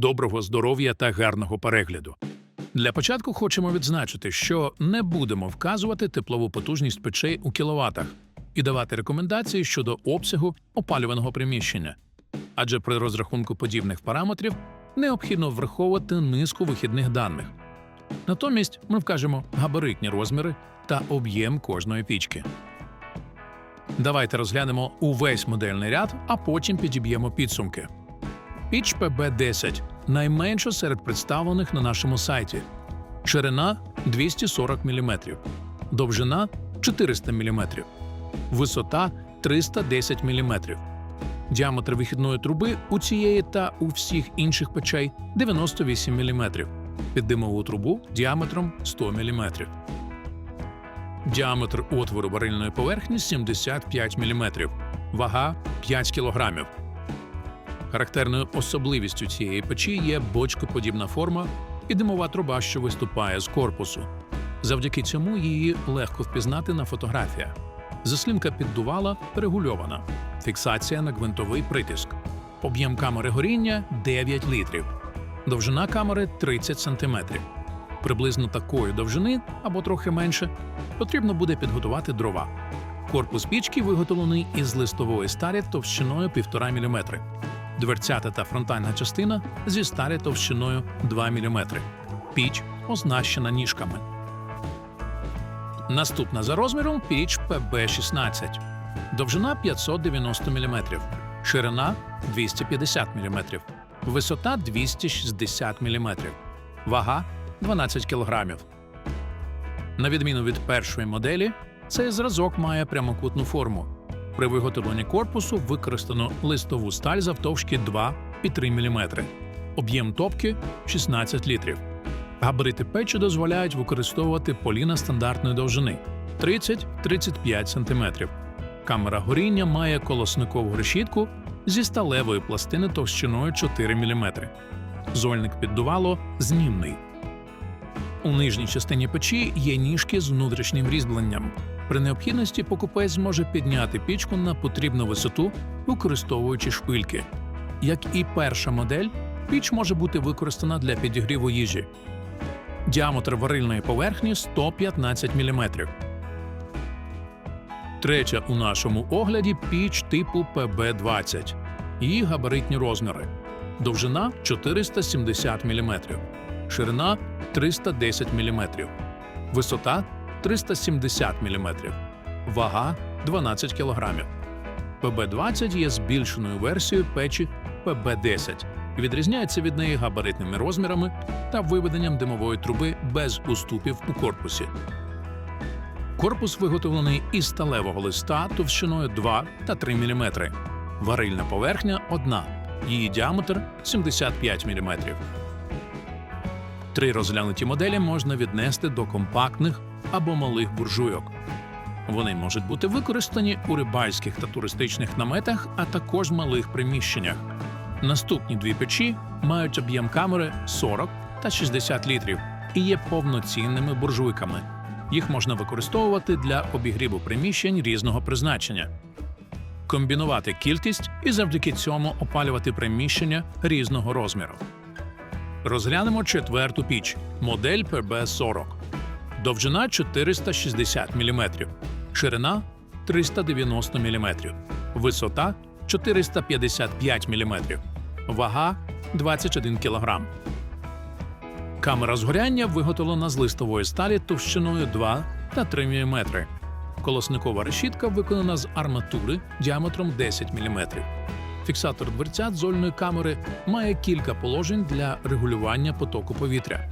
доброго здоров'я та гарного перегляду. Для початку хочемо відзначити, що не будемо вказувати теплову потужність печей у кіловатах і давати рекомендації щодо обсягу опалюваного приміщення. Адже при розрахунку подібних параметрів необхідно враховувати низку вихідних даних. Натомість ми вкажемо габаритні розміри та об'єм кожної пічки. Давайте розглянемо увесь модельний ряд, а потім підіб'ємо підсумки. Піч ПБ-10 найменша серед представлених на нашому сайті. Ширина 240 мм, довжина 400 мм, висота 310 мм. Діаметр вихідної труби у цієї та у всіх інших печей 98 мм. Під димову трубу діаметром 100 мм. Діаметр отвору варильної поверхні 75 мм. Вага 5 кг. Характерною особливістю цієї печі є бочкоподібна форма і димова труба, що виступає з корпусу. Завдяки цьому її легко впізнати на фотографіях. Заслінка піддувала регульована, фіксація на гвинтовий притиск. Об'єм камери горіння 9 літрів, довжина камери 30 см. Приблизно такої довжини або трохи менше потрібно буде підготувати дрова. Корпус пічки виготовлений із листової сталі товщиною 1,5 мм. Дверцята та фронтальна частина зі сталі товщиною 2 мм. Піч оснащена ніжками. Наступна за розміром піч ПБ-16. Довжина 590 мм, ширина 250 мм, висота 260 мм, вага 12 кг. На відміну від першої моделі, цей зразок має прямокутну форму. При виготовленні корпусу використано листову сталь завтовшки 2,3 мм. Об'єм топки 16 літрів. Габарити печі дозволяють використовувати поліна стандартної довжини 30-35 см. Камера горіння має колосникову решітку зі сталевої пластини товщиною 4 мм. Зольник піддувало знімний. У нижній частині печі є ніжки з внутрішнім різьбленням. При необхідності покупець зможе підняти пічку на потрібну висоту, використовуючи шпильки. Як і перша модель, піч може бути використана для підігріву їжі. Діаметр варильної поверхні 115 мм. Третя у нашому огляді піч типу ПБ-20. Її габаритні розміри. Довжина 470 мм, ширина 310 мм, висота 370 мм, вага 12 кг. ПБ-20 є збільшеною версією печі ПБ-10 і відрізняється від неї габаритними розмірами та виведенням димової труби без уступів у корпусі. Корпус виготовлений із сталевого листа товщиною 2 та 3 мм. Варильна поверхня одна. Її діаметр 75 мм. Три розглянуті моделі можна віднести до компактних або малих буржуйок. Вони можуть бути використані у рибальських та туристичних наметах, а також малих приміщеннях. Наступні дві печі мають об'єм камери 40 та 60 літрів і є повноцінними буржуйками. Їх можна використовувати для обігріву приміщень різного призначення, комбінувати кількість і завдяки цьому опалювати приміщення різного розміру. Розглянемо четверту піч модель ПБ-40. Довжина 460 мм, ширина 390 мм, висота 455 мм, вага 21 кг. Камера згоряння виготовлена з листової сталі товщиною 2 та 3 мм. Колосникова решітка виконана з арматури діаметром 10 мм. Фіксатор дверцят зольної камери має кілька положень для регулювання потоку повітря.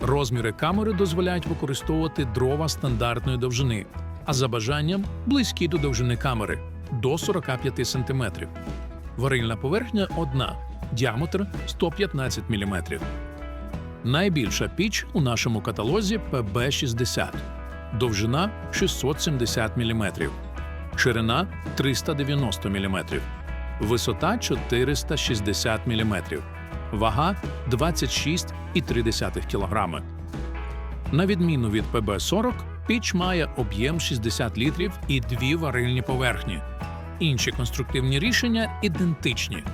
Розміри камери дозволяють використовувати дрова стандартної довжини, а за бажанням близькі до довжини камери до 45 см. Варильна поверхня одна, діаметр 115 мм. Найбільша піч у нашому каталозі ПБ-60, довжина 670 мм, ширина 390 мм, висота 460 мм, вага 26,3 кг. На відміну від ПБ-40, піч має об'єм 60 літрів і дві варильні поверхні. Інші конструктивні рішення ідентичні.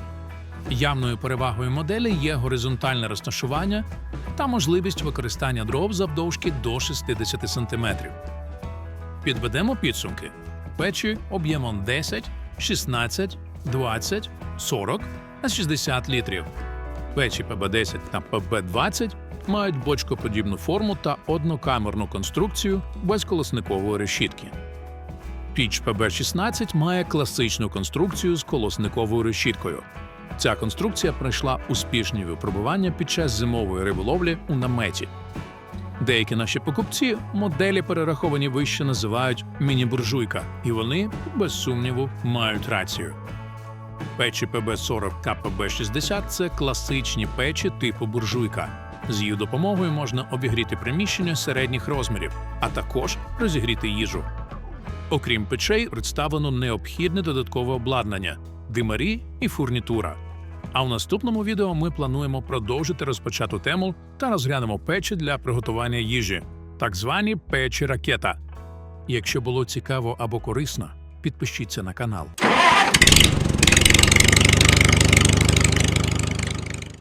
Явною перевагою моделі є горизонтальне розташування та можливість використання дров завдовжки до 60 см. Підведемо підсумки. Печі об'ємом 10, 16, 20, 40 на 60 літрів. Печі ПБ-10 та ПБ-20 мають бочкоподібну форму та однокамерну конструкцію без колосникової решітки. Піч ПБ-16 має класичну конструкцію з колосниковою решіткою. Ця конструкція пройшла успішні випробування під час зимової риболовлі у наметі. Деякі наші покупці моделі, перераховані вище, називають міні-буржуйка, і вони, без сумніву, мають рацію. Печі ПБ-40 та ПБ-60 – це класичні печі типу буржуйка. З їх допомогою можна обігріти приміщення середніх розмірів, а також розігріти їжу. Окрім печей, представлено необхідне додаткове обладнання димарі і фурнітура. А в наступному відео ми плануємо продовжити розпочату тему та розглянемо печі для приготування їжі, так звані печі ракета. Якщо було цікаво або корисно, підпишіться на канал.